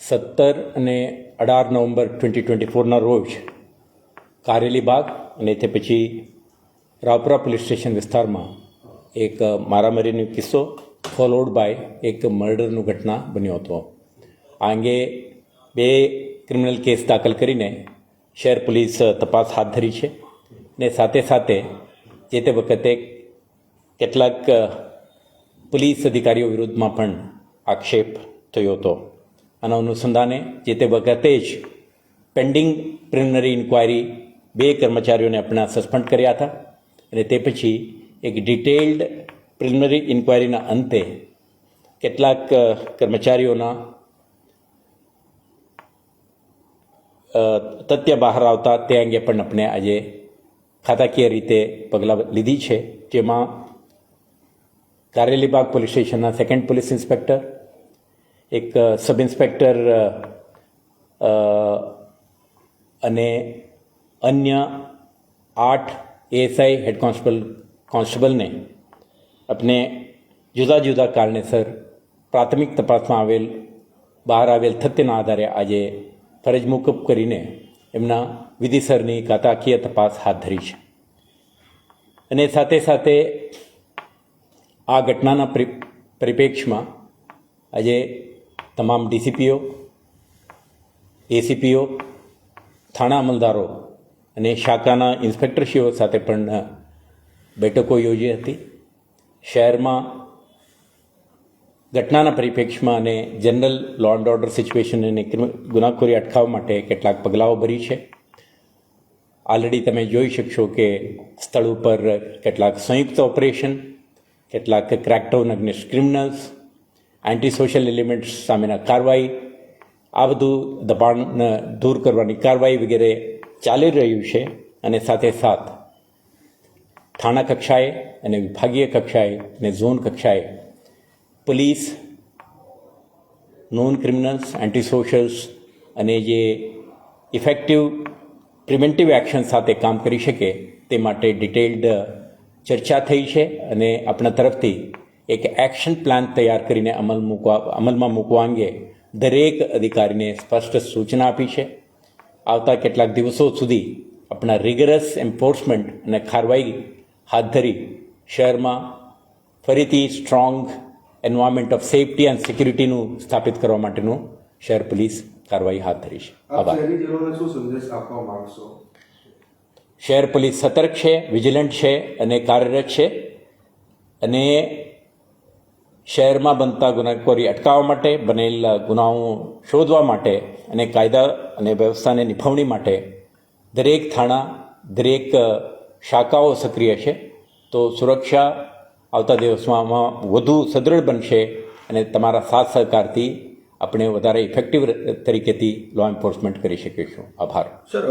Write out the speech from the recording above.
સત્તર અને અઢાર નવેમ્બર ટ્વેન્ટી ટ્વેન્ટી ફોરના રોજ કારેલી બાગ અને તે પછી રાવપુરા પોલીસ સ્ટેશન વિસ્તારમાં એક મારામારીનો કિસ્સો ફોલોડ બાય એક મર્ડરનું ઘટના બન્યો હતો. આ અંગે બે ક્રિમિનલ કેસ દાખલ કરીને શહેર પોલીસ તપાસ હાથ ધરી છે ને સાથે સાથે જે તે વખતે કેટલાક પોલીસ અધિકારીઓ વિરુદ્ધમાં પણ આક્ષેપ થયો હતો. આના અનુસંધાને જે તે વખતે જ પેન્ડિંગ પ્રિલિમિનરી ઇન્ક્વાયરી બે કર્મચારીઓને આપણા સસ્પેન્ડ કર્યા હતા અને તે પછી એક ડિટેલ્ડ પ્રિલિમિનરી ઇન્ક્વાયરીના અંતે કેટલાક કર્મચારીઓના તથ્ય બહાર આવતા તે અંગે પણ આપણે આજે ખાતાકીય રીતે પગલાં લીધી છે. જેમાં કારેલીબાગ પોલીસ સ્ટેશનના સેકન્ડ પોલીસ ઇન્સ્પેક્ટર એક સબ ઇન્સ્પેક્ટર અને અન્ય આઠ એએસઆઈ હેડ કોન્સ્ટેબલ કોન્સ્ટેબલને આપણે જુદા જુદા કારણેસર પ્રાથમિક તપાસમાં આવેલ, બહાર આવેલ તથ્યના આધારે આજે ફરજ મુકબ કરીને એમના વિધિસરની કાતાકીય તપાસ હાથ ધરી છે. અને સાથે સાથે આ ઘટનાના પરિ- પરિપ્રેક્ષમાં આજે તમામ ડીસીપીઓ, એસીપીઓ, થાણા અમલદારો અને શાખાના ઇન્સ્પેક્ટરશ્રીઓ સાથે પણ બેઠકો યોજી હતી. શહેરમાં ઘટનાના પરિપ્રેક્ષમાં અને general law and order situation અને ગુનાખોરી અટકાવવા માટે કેટલાક પગલાઓ ભરી છે. ઓલરેડી તમે જોઈ શકશો કે સ્થળ ઉપર કેટલાક સંયુક્ત ઓપરેશન કેટલાક crackdown against criminals anti social elements સામેના કાર્યવાહી, આ બધું દબાણને દૂર કરવાની કાર્યવાહી વગેરે ચાલી રહ્યું છે અને સાથે સાથ થાણા કક્ષાએ અને વિભાગીય કક્ષાએ અને ઝોન કક્ષાએ police, non criminals anti socials અને જે ઇફેક્ટિવ પ્રિવેન્ટિવ એક્શન સાથે કામ કરી શકે તે માટે ડિટેલ્ડ ચર્ચા થઈ છે અને આપણા તરફથી એક એક્શન પ્લાન તૈયાર કરીને અમલ મૂકવા અમલમાં મૂકવા અંગે દરેક અધિકારીને સ્પષ્ટ સૂચના આપી છે. આવતા કેટલાક દિવસો સુધી આપણા રિગરસ એન્ફોર્સમેન્ટ અને કાર્યવાહી હાથ ધરી શહેરમાં ફરીથી strong environment of safety and સિક્યુરિટીનું સ્થાપિત કરવા માટેનું શહેર પોલીસ કાર્યવાહી હાથ ધરી છે. આભાર. શહેર પોલીસ સતર્ક છે વિજિલન્ટ છે અને કાર્યરત છે અને શહેરમાં બનતા ગુનાખોરી અટકાવવા માટે, બનેલા ગુનાઓ શોધવા માટે અને કાયદા અને વ્યવસ્થાને નિભાવણી માટે દરેક થાણા, દરેક શાખાઓ સક્રિય છે. તો સુરક્ષા આવતા દિવસમાં વધુ સદૃઢ બનશે અને તમારા સાથ સહકારથી આપણે વધારે ઇફેક્ટિવ તરીકેથી લો એન્ફોર્સમેન્ટ કરી શકીશું. આભાર. સર